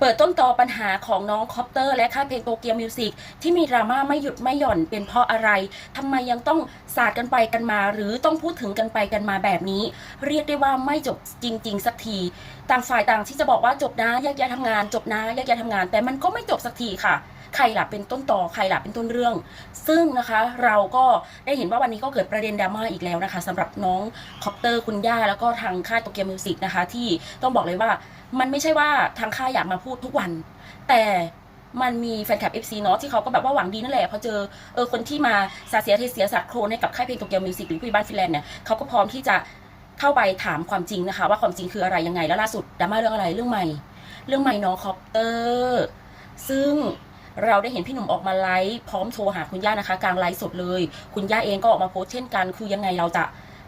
เปิดต้นตอปัญหาของน้องคอปเตอร์ และค่ายเพลงโตเกียวมิวสิกที่มีดราม่าไม่หยุดไม่หย่อนเป็นเพราะอะไรทำไมยังต้องสาดกันไปกันมา หรือต้องพูดถึงกันไปกันมาแบบนี้ เรียกได้ว่าไม่จบจริง ๆ สักที ต่างฝ่ายต่างที่จะบอกว่าจบนะแยกย้ายทำงาน จบนะแยกย้ายทำงาน แต่มันก็ไม่จบสักทีค่ะใครล่ะเป็นต้นต่อใครล่ะเป็นต้นเรื่อง ซึ่งนะคะเราก็ได้เห็นว่าวันนี้ก็เกิดประเด็นดราม่าอีกแล้วนะคะสำหรับน้องคอปเตอร์คุณย่าแล้วก็ทางค่ายโตเกียวมิวสิกนะคะ ที่ต้องบอกเลยว่า มันไม่ใช่ว่าทางค่ายอยากมาพูดทุกวัน แต่มันมีแฟนคลับ FC เนาะที่เขาก็แบบว่าหวังดีนั่นแหละพอเจอเออคนที่มาสาเสียเทเสียสัตว์โครนให้กับค่ายเพลงโตเกียวมิวสิกหรือพี่บ้านฟินแลนด์เนี่ยเขาก็พร้อมที่จะเข้าไปถามความจริงนะคะ ว่าความจริงคืออะไรยังไงแล้วล่าสุดดราม่าเรื่องอะไรเรื่องใหม่ เรื่องใหม่น้องคอปเตอร์ซึ่งเราได้เห็นพี่หนุ่มออกมาไลฟ์พร้อมโทรหาคุณย่านะคะกลางไลฟ์สดเลย คุณย่าเองก็ออกมาโพสเช่นกัน คือยังไงเราจะ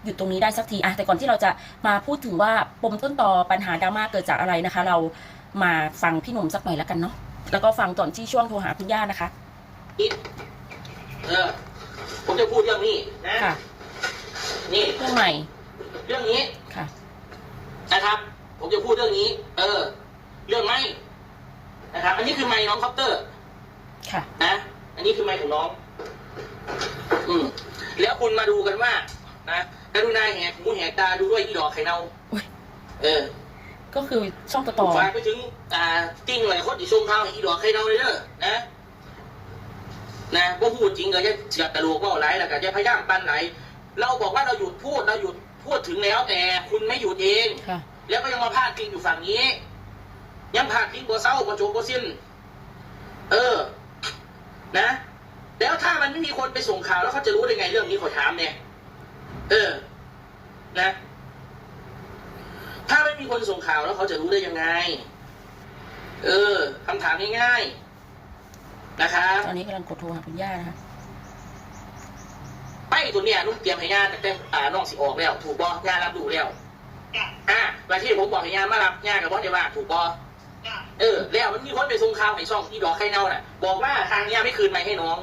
หยุดตรงนี้ได้สักทีอะแต่ก่อนที่เราจะมาพูดถึงว่าปมต้นต่อปัญหาดราม่าเกิดจากอะไรนะคะ เรามาฟังพี่หนุ่มสักหน่อยแล้วกันเนาะแล้วก็ฟังตอนที่ช่วงโทรหาคุณย่านะคะเออผมจะพูดเรื่องนี้นะค่ะ นี่เรื่องใหม่เรื่องนี้ค่ะ นะครับ ผมจะพูดเรื่องนี้ เออ เรื่องไม่นะครับ อันนี้คือไม้น้องคอปเตอร์ค่ะ นะอันนี้คือไม้ของน้อง อืมแล้วคุณมาดูกันว่า นะกรุณาแหกหูแหกตาดูด้วยอีดอกไข่เน่าอุ๊ยเออ ก็คือช่องต่อต่อฝากไปถึง อ่าติ้งหลายคนที่ชมข่าวให้อีดอกไข่เน่าเลยเด้อนะนะว่าพูดจริงก็จะเสียกระโหลกว่าไรแล้วก็จะพยายามปั้นไหลเราบอกว่าเราหยุดพูดเราหยุดพูดถึงแล้วแต่คุณไม่หยุดเองค่ะแล้วก็ยังมาพาดพิงอยู่ฝั่งนี้ ยังพาดพิงบัวเศร้าบัวโจบัวสิ้น เออ นะ แล้วถ้ามันไม่มีคนไปส่งข่าวแล้วเขาจะรู้ได้ไงเรื่องนี้ขอถามเนี่ย เออ นะ ถ้าไม่มีคนส่งข่าวแล้วเขาจะรู้ได้ยังไง เออคำถามง่ายๆ นะครับตอนนี้กำลังกดโทรหาคุณย่านะคะไปตัวเนี้ยนุ่มเตรียมให้งานแต่แต่อ่าน้องสิออกแล้ว ถูกบองานรับดูแล้วจ้ะอ่าแล้วที่ผมบอกให้งานมารับงานกับบอสได้ว่า ถูกบอจ้ะเออ แล้วมันมีคนไปส่งข่าวให้ช่องอีดอกไข่เน่าน่ะ บอกว่าทางเนี้ยไม่คืนไม้ให้น้อง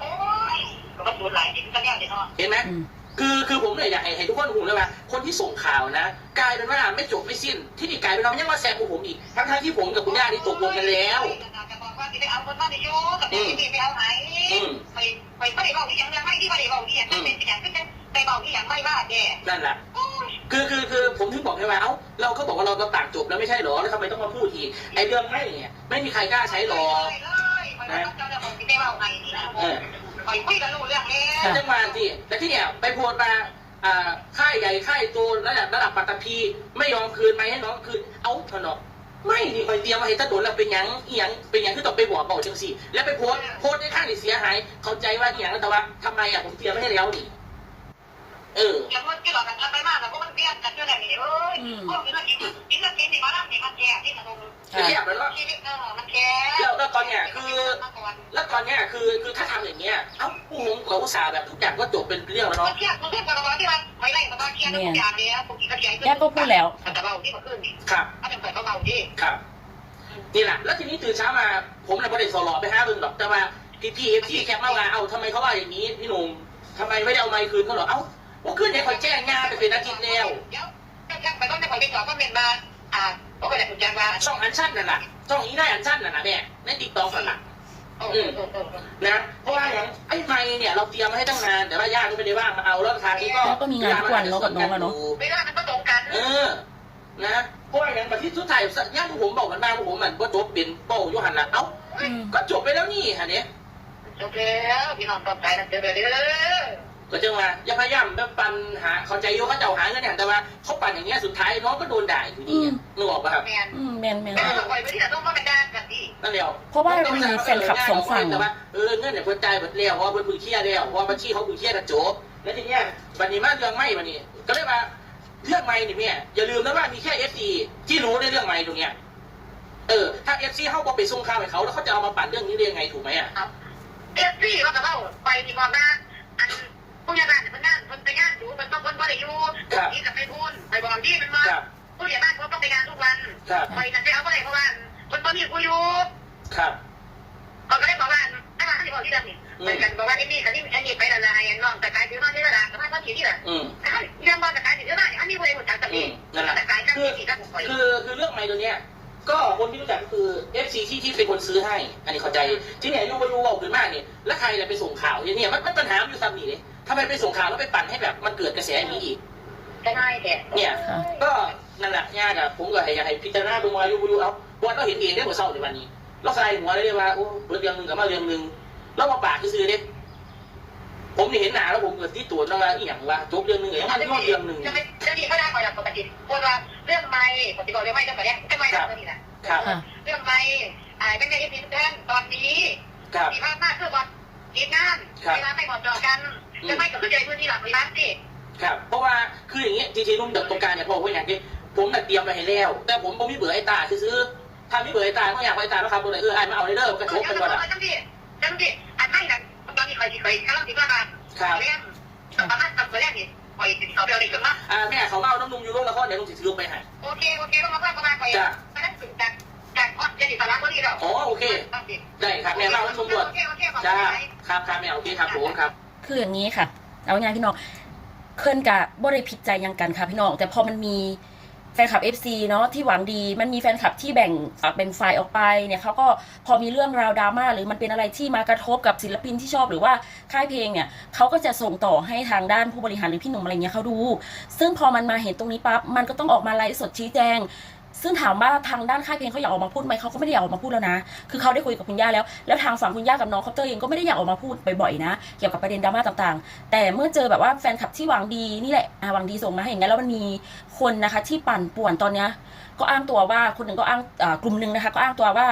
โอ้ยก็มันโดนหลายเด็กก็เนี่ยเดี๋ยวเนาะเห็นไหมอืม คือคือผมเนี่ยอยากให้ให้ทุกคนรู้เลยว่าคนที่ส่งข่าวนะกลายเป็นว่าไม่จบไม่สิ้น ที่นี่กลายเป็นว่ายังมาแซงพวกผมอีกทั้งทั้งๆที่ผมกับคุณย่านี่ตกลงกันแล้วจะบอกว่าที่ไปเอาคนมาในโยกับเด็กที่ไปเอาไหนอืมไปไปไม่ได้บอกที่ยังไม่ที่ไม่ได้บอกที่ยังเป็นอย่างขึ้นไปบอกที่ยังไม่ว่าแกนั่นแหละโอ้ยคือคือคือผมถึงบอกให้ว่าเอ้าเราก็บอกว่าเราเราต่างจบแล้วไม่ใช่เหรอแล้วทำไมต้องมาพูดอีกไอ้เรื่องให้เนี่ยไม่มีใครกล้าใช้หรอกเลยไปต้องจะ บอกที่ไปเอาไหนนี่นะไปคุยกันรู้เรื่องแล้วจังหวะสิแต่ที่เนี่ยไปโพสต์มาอ่าค่ายใหญ่ค่ายโตระดับระดับปัตตภีไม่ยอมคืนไหมให้น้องคืนเอาเถอะเนาะไม่นี่คอยเตรียมมาให้ถ้าโดนแล้วเป็นหยังอีหยังเป็นหยังคือต้องไปบอกบาจังสิแล้วไปโพสต์โพสต์ในข้างที่เสียหาย เข้าใจว่าอีหยังแต่ว่าทำไมอะผมเตรียมไม่ให้แล้วนี่ เอออย่างว่าที่เรากันไปมากแล้วก็มันเบี้ยกันด้วยแหละนี่เอ้ยพวกนี้มันกินกินแล้วกินนี่มาแล้วนี่มันแก่ที่มันจะแยกแล้วเนาะชีวิตเออมันแก่แล้วแล้วตอนเนี้ยคือ แล้วตอนเนี้ยคือคือถ้าทำอย่างเงี้ยเอ้าผู้ผมกับอุตสาห์แบบทุกอย่างก็จบเป็นเรื่องแล้วมัเนาะนเทียบมันเทียบกับเราที่มันไม่ไล่กับตอนเทียบทุกอย่างเลยนะผมกินกระเทียมย่าก็พูดแล้วมันจะเบาที่มันขึ้นนี่ครับถ้าเป็นเปิดเบาที่ครับนี่แหละแล้วทีนี้ตื่นเช้ามา ผมเลยประเด็นสอหลอไปห้าเบึงหรอกแต่ว่าพี่พี่เอฟซีแคปมาว่าเอ้าทำไมเขาว่าอย่างนี้พี่หนุ่มทำไมไม่ได้เอาไมค์คืนเขาหรอเอ้า ว่าขึ้นเนี่ยคอยแจ้งงานไปเป็นอาทิตย์แล้วเดี๋ยวยังไปต้องจะคอยไปจอดก็เป็นมาอ่าก็ไปแต่คุณแจ้งว่าช่องอันชั่นนั่นแหละช่องนี้ได้อันชั่นนั่นนะแม่ในติ๊กต็อกนั่นแหละอ้โหนะเพราะว่าอย่างไอ้ไมค์เนี่ยเราเตรียมมาให้ตั้งนานแต่ว่าญาติก็ไม่ได้ว่างมาเอาแล้วทางนี้ก็แล้วก็มีงานทุกวันเนอะกับน้องอะเนอะไม่ได้มันก็ตรงกันเออนะเพราะว่าอย่างประเทศสุดท้ายย่างผมบอกกันมาผมมันก็จบเป็นโป้ยุหันละเอ้าก็จบไปแล้วนี่ฮะเนี่ยจบแล้วพี่น้องตอบใจนะเจอเลยเด้อ ก็จังว่าอย่าพยายามแบบปันหาเข้าใจโยเขาเจ้าหาเงินเนี่ยแต่ว่าเขาปั่นอย่างเงี้ยสุดท้ายน้องก็โดนด่าอยู่ดีอะนึกออกป่ะครับแมนอืมแมนแมน แม่ต้องคอยไปที่ไหนต้องมาเป็นด้านกันดินั่นเดียวเพราะว่ามีแฟนคลับสองฝั่ง แต่ว่าเออเงินเนี่ยเพิ่นจ่ายหมดแล้วเพราะว่าเพิ่นมือเคลียร์แล้วเพราะว่าบัญชีเขามือเคลียร์กันจบแล้วทีเนี้ยวันนี้มาเรื่องไม่วันนี้ ก็เลยว่าเรื่องไม่นี่แม่อย่าลืมนะว่ามีแค่เอฟซีที่รู้ในเรื่องไม่ตรงเนี้ยเออถ้าเอฟซีเขาก็ไปส่งข่าวให้เขาแล้วเขาจะเอามาปั่นเรื่องนี้ได้ยังไงถูกไหมอะเอฟซีว่าจะเล่าไปที่ก่อนนะอัน ผู้ใหญ่บ้านเนี่ยมันงานมันไปงานอยู่มันต้องคนบ่ได้อยู่ที่กับไปพูนไปบอกที่มันมาครับผู้ใหญ่บ้านเขาต้องไปงานทุกวันครับ ไปนั่นไปเอาไปเพราะว่าคนบ่มีกูอยู่ครับ เขาก็เลยบอกว่าถ้ามาที่บอกที่นั่นนี่เหมือนกันบอกว่าไอ้นี่กับนี่อันนี้ไปละลายน้องแต่กายถือมาที่ละลายแต่ว่าเขาถือที่ละอืมเรื่องว่าแต่กายถือละลายอันนี้เว้ยหมดจากตะอืกี้มนั่นแหละ แต่กายก็มีที่ก็ป่วยคือคือเรื่องไม่ตัวเนี้ย ก็คนที่รู้จักก็คือ FC ที่ที่เป็นคนซื้อให้ อันนี้เข้าใจ ที่เนี่ยยูวายูเอาขึ้นมาเนี่ยแล้วใครจะไปส่งข่าวเนี่ยเนี่ยมันมันปัญหามันอยู่ซ้ำนี่เลย ทำไมไปส่งข่าวแล้วไปปั่นให้แบบมันเกิดกระแสอย่างนี้อีกจะง่ายแท้เนี่ย ค่ะ ก็นั่นแหละญาติอะผมก็ให้อยากให้พิจารณาดูมายูวายูเอาวันเราเห็นเองได้หมดเศร้าในวันนี้ เราใส่หัวเลยว่าโอ้เรื่องหนึ่งกับมาเรื่องหนึ่งแล้วมาปากซื้อๆเด้ผมนี่เห็นหน้าแล้วผมเกิดที่ตัวแล้วว่าอีหยังว่าจบเรื่องหนึ่งอย่างมันยอดเรื่องหนึ่งจะไม่จะมีไม่ได้คอยรับปกติพูดว่าเรื่องไม่ปฏิบัติเรื่องไม่เรื่องอะไรเรื่องไม่เรื่องนี้นะครับค่ะเรื่องไม่อ่าเป็นในที่เพื่อนตอนนี้ครับ มีภาพมากคือว่ากินงานเวลาไม่หมดจอกัน จะไม่กับใจพื้นที่หลักเลยนะสิครับ เพราะว่าคืออย่างเงี้ยจริงๆนุ่มเด็กตรงกลารเนี่ยพอว่าอย่างที่ผมน่ะเตรียมไปให้แล้ว แต่ผมผมไม่เบื่อไอ้ตาซื้อๆถ้าไม่เบื่อไอ้ตาก็อยากไปไอ้ตาแล้วครับเลยเออไอ้มาเอาเลยเด้อกระทบกันก่อนอะจังดิจังดิอันไม่นะตอนนี้เคยเคยกำลังติดว่าครับเรื่องประมาณตัดตัวแรกนี่คอยติดต่อเบลลี่กันมาอ่าแม่เขามาเอาน้ำนมอยู่โรงละครเดี๋ยวลุงสิถือลงไปให้โอเคโอเคต้องมาประมาณคอยไม่ได้ถึงจากจากออสจะติดสาระวันนี้เราอ๋อโอเค ได้ครับแม่มาเอาน้ำนมด่วนโอเคโอเคขอบจ้าคุณครับครับแม่โอเคครับผมครับ คืออย่างนี้ค่ะ เอาง่ายพี่น้องเคลื่อนกับบริผิดใจยังกันค่ะพี่น้อง แต่พอมันมีแฟนคลับ FC เนาะที่หวังดีมันมีแฟนคลับที่แบ่งอะเป็นฝ่ายออกไปเนี่ยเขาก็พอมีเรื่องราวดราม่าหรือมันเป็นอะไรที่มากระทบกับศิลปินที่ชอบหรือว่าค่ายเพลงเนี่ยเขาก็จะส่งต่อให้ทางด้านผู้บริหารหรือพี่หนุ่มอะไรเงี้ยเขาดู ซึ่งพอมันมาเห็นตรงนี้ปั๊บมันก็ต้องออกมาไลฟ์สดชี้แจง ซึ่งถามว่าทางด้านค่ายเพลงเขาอยากออกมาพูดไหมเขาก็ไม่ได้อยากออกมาพูดแล้วนะ คือเขาได้คุยกับคุณย่าแล้ว แล้วทางฝั่งคุณย่ากับน้องคอปเตอร์เองก็ไม่ได้อยากออกมาพูดบ่อยๆนะ เกี่ยวกับประเด็นดราม่าต่างๆ แต่เมื่อเจอแบบว่าแฟนคลับที่หวังดีนี่แหละหวังดีส่งมาให้อย่างนั้นแล้วมันมีคนนะคะ ที่ปั่นป่วนตอนเนี้ยก็อ้างตัวว่าคนหนึ่งก็อ้างกลุ่มหนึ่งนะคะ ก็อ้างตัวว่า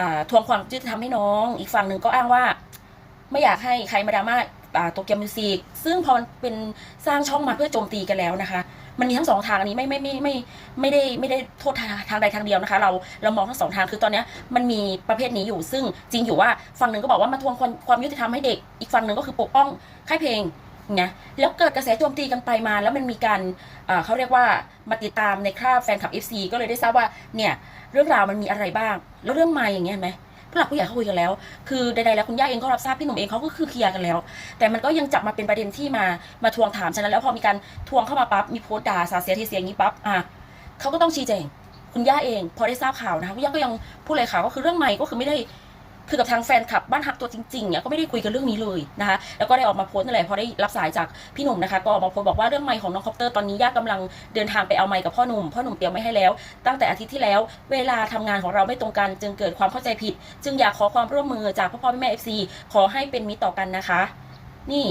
อ่าทวงความยุติธรรมให้น้อง อีกฝั่งหนึ่งก็อ้างว่า ไม่อยากให้ใครมาดราม่าโตเกียวมิวสิกซึ่งพอมันเป็นสร้างช่องมาเพื่อโจมตีกันแล้วนะคะ มันมีทั้งสองทางอันนี้ไม่ไม่ไม่ไม่ไม่ได้ไม่ได้โทษทางทางใดทางเดียวนะคะ เราเรามองทั้งสองทางคือตอนนี้มันมีประเภทนี้อยู่ซึ่งจริงอยู่ว่าฝั่งหนึ่งก็บอกว่ามาทวงความความยุติธรรมให้เด็กอีกฝั่งหนึ่งก็คือปกป้องค่ายเพลงนะแล้วเกิดกระแสโจมตีกันไปมา แล้วมันมีการเขาเรียกว่ามาติดตามในคราบแฟนคลับ FC ก็เลยได้ทราบว่าเนี่ยเรื่องราวมันมีอะไรบ้าง แล้วเรื่องไม่อย่างเงี้ยเห็นไหม ผู้หลักผู้ใหญ่เขาคุยกันแล้ว คือใดๆแล้วคุณย่าเองก็รับทราบพี่หนุ่มเองเขาก็คือเคลียร์กันแล้ว แต่มันก็ยังจับมาเป็นประเด็นที่มามาทวงถามฉะนั้นแล้วพอมีการทวงเข้ามาปั๊บมีโพสต์ด่าสาเสียทีเสียงนี้ปั๊บอะเขาก็ต้องชี้แจงคุณย่าเอง พอได้ทราบข่าวนะคะคุณย่าก็ยังพูดเลยข่าวก็คือเรื่องใหม่ก็คือไม่ได้ คือกับทางแฟนคลับบ้านฮักตัวจริงๆเนี่ยก็ไม่ได้คุยกันเรื่องนี้เลยนะคะ แล้วก็ได้ออกมาโพสต์นั่นแหละพอได้รับสายจากพี่หนุ่มนะคะ ก็ออกมาโพสต์บอกว่าเรื่องไมค์ของน้องคอปเตอร์ตอนนี้ย่ากำลังเดินทางไปเอาไมค์กับพ่อหนุ่มพ่อหนุ่มเตรียมไว้ให้แล้ว ตั้งแต่อาทิตย์ที่แล้ว เวลาทำงานของเราไม่ตรงกัน จึงเกิดความเข้าใจผิด จึงอยากขอความร่วมมือจากพ่อพ่อแม่เอฟซีขอให้เป็นมิตรต่อกันนะคะ นี่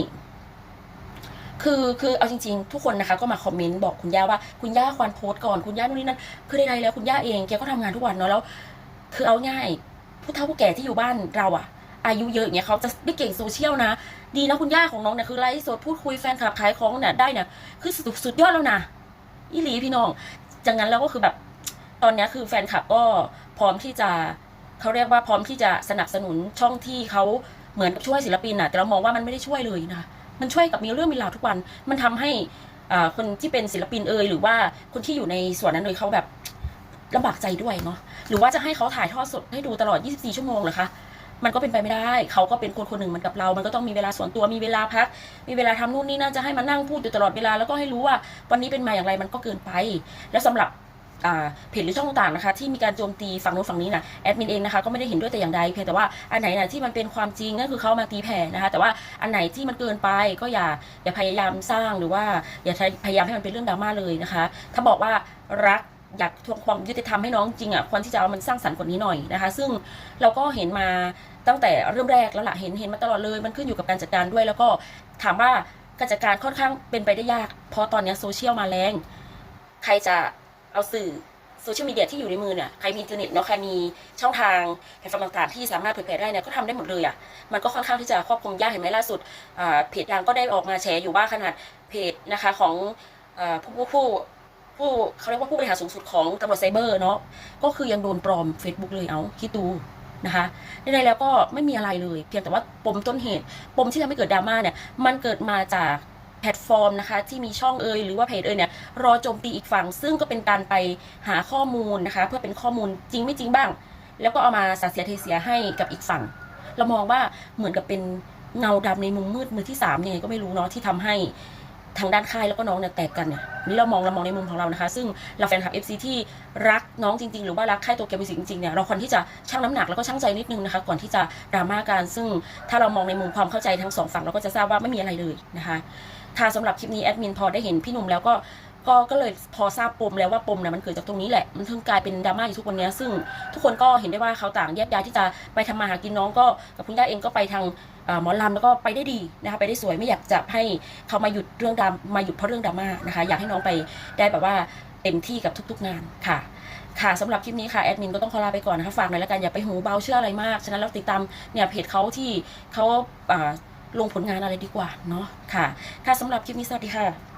คือคือเอาจริงๆ ทุกคนนะคะก็มาคอมเมนต์บอกคุณย่าว่าคุณย่าควรโพสต์ก่อนคุณย่านู่นนี่นั่นคือใดๆแล้วคุณย่าเองแกก็ทำงานทุกวันเนาะแล้ว คือเอาง่าย ผู้เฒ่าผู้แก่ที่อยู่บ้านเราอะอายุเยอะอย่างเงี้ยเขาจะไม่เก่งโซเชียลนะ ดีนะคุณย่าของน้องเนี่ยคือไลฟ์สดพูดคุยแฟนคลับขายของเนี่ยได้เนี่ยคือสุดสุดยอดแล้วนะอีหลีพี่น้องจากนั้นแล้วก็คือแบบตอนนี้คือแฟนคลับก็พร้อมที่จะเขาเรียกว่าพร้อมที่จะสนับสนุนช่องที่เขาเหมือนกับช่วยศิลปินอะแต่เรามองว่ามันไม่ได้ช่วยเลยนะมันช่วยกับมีเรื่องมีราวทุกวัน มันทำให้คนที่เป็นศิลปินเอยหรือว่าคนที่อยู่ในส่วนนั้นเลยเขาแบบลำบากใจด้วยเนาะ หรือว่าจะให้เขาถ่ายทอดสดให้ดูตลอด 24 ชั่วโมงเหรอคะมันก็เป็นไปไม่ได้ เขาก็เป็นคนคนหนึ่งเหมือนกับเรา มันก็ต้องมีเวลาส่วนตัว มีเวลาพัก มีเวลาทำนู่นนี่นั่น จะให้มานั่งพูดอยู่ตลอดเวลา แล้วก็ให้รู้ว่าวันนี้เป็นมาอย่างไร มันก็เกินไป แล้วสำหรับเพจหรือช่องต่างนะคะ ที่มีการโจมตีฝั่งนู้นฝั่งนี้นะแอดมินเองนะคะก็ไม่ได้เห็นด้วยแต่อย่างใดเพียงแต่ว่าอันไหนนะที่มันเป็นความจริงนั่นคือเขามาตีแผ่นะคะ แต่ว่าอันไหนที่มันเกินไปก็อย่าอย่าพยายามสร้างหรือว่าอย่าพยายามให้มันเป็นเรื่องดราม่าเลยนะคะ ถ้าบอกว่ารัก อยากทวงความยุติธรรมให้น้องจริงอะควรที่จะเอามันสร้างสรรค์กว่านี้หน่อยนะคะ ซึ่งเราก็เห็นมาตั้งแต่เริ่มแรกแล้วล่ะเห็นเห็นมาตลอดเลยมันขึ้นอยู่กับการจัดการด้วย แล้วก็ถามว่าการจัดการค่อนข้างเป็นไปได้ยาก เพราะตอนนี้โซเชียลมาแรงใครจะเอาสื่อโซเชียลมีเดียที่อยู่ในมือเนี่ยใครมีอินเทอร์เน็ตเนาะใครมีช่องทางแพลตฟอร์มต่างๆที่สามารถเผยแพร่ได้เนี่ยก็ทำได้หมดเลยอะมันก็ค่อนข้างที่จะควบคุมยากเห็นไหมล่าสุดเพจดังก็ได้ออกมาแชร์อยู่ว่าขนาดเพจนะคะของอ่าผู้ผู้ ผู้เขาเรียกว่าผู้บริหารสูงสุดของตำรวจไซเบอร์เนาะก็คือยังโดนปลอม Facebook เลยเอาคิดดูนะคะใดๆแล้วก็ไม่มีอะไรเลย เพียงแต่ว่าปมต้นเหตุ ปมที่ทำให้เกิดดราม่าเนี่ย มันเกิดมาจากแพลตฟอร์มนะคะ ที่มีช่องเอยหรือว่าเพจเอยเนี่ย รอโจมตีอีกฝั่ง ซึ่งก็เป็นการไปหาข้อมูลนะคะ เพื่อเป็นข้อมูลจริงไม่จริงบ้าง แล้วก็เอามาสาเสียเทเสียให้กับอีกฝั่ง เรามองว่าเหมือนกับเป็นเงาดำในมุมมืดมือที่สามยังไงก็ไม่รู้เนาะที่ทำให้ ทางด้านค่ายแล้วก็น้องเนี่ยแตกกันเนี่ยนี่เรามองเรามองในมุมของเรานะคะ ซึ่งเราแฟนคลับ FC ที่รักน้องจริง ๆ หรือว่ารักค่ายตัวเกมมิวสิกจริงๆเนี่ยเราควรที่จะชั่งน้ำหนักแล้วก็ชั่งใจนิดนึงนะคะ ก่อนที่จะดราม่ากันซึ่งถ้าเรามองในมุมความเข้าใจทั้งสองฝั่งเราก็จะทราบว่าไม่มีอะไรเลยนะคะค่ะสำหรับคลิปนี้แอดมินพอได้เห็นพี่หนุ่มแล้วก็ก็ก็เลยพอทราบปมแล้วว่าปมเนี่ยมันเกิดจากตรงนี้แหละ มันถึงกลายเป็นดราม่าอยู่ทุกวันนี้ซึ่งทุกคนก็เห็นได้ว่าเขาต่างแยกย้ายที่จะไปทำมาหากินน้องก็กับคุณย่าเองก็ไปทาง หมอลำแล้วก็ไปได้ดีนะคะไปได้สวยไม่อยากจะให้เขามาหยุดเรื่องดรามาหยุดเพราะเรื่องดราม่านะคะ อยากให้น้องไปได้แบบว่าเต็มที่กับทุก ๆ งานค่ะค่ะสำหรับคลิปนี้ค่ะแอดมินก็ต้องขอลาไปก่อนนะคะฝากหน่อยละกันอย่าไปหูเบาเชื่ออะไรมากฉะนั้นเราติดตามเนี่ยเพจเขาที่เขาอ่าลงผลงานอะไรดีกว่าเนาะค่ะค่ะสำหรับคลิปนี้สวัสดีค่ะ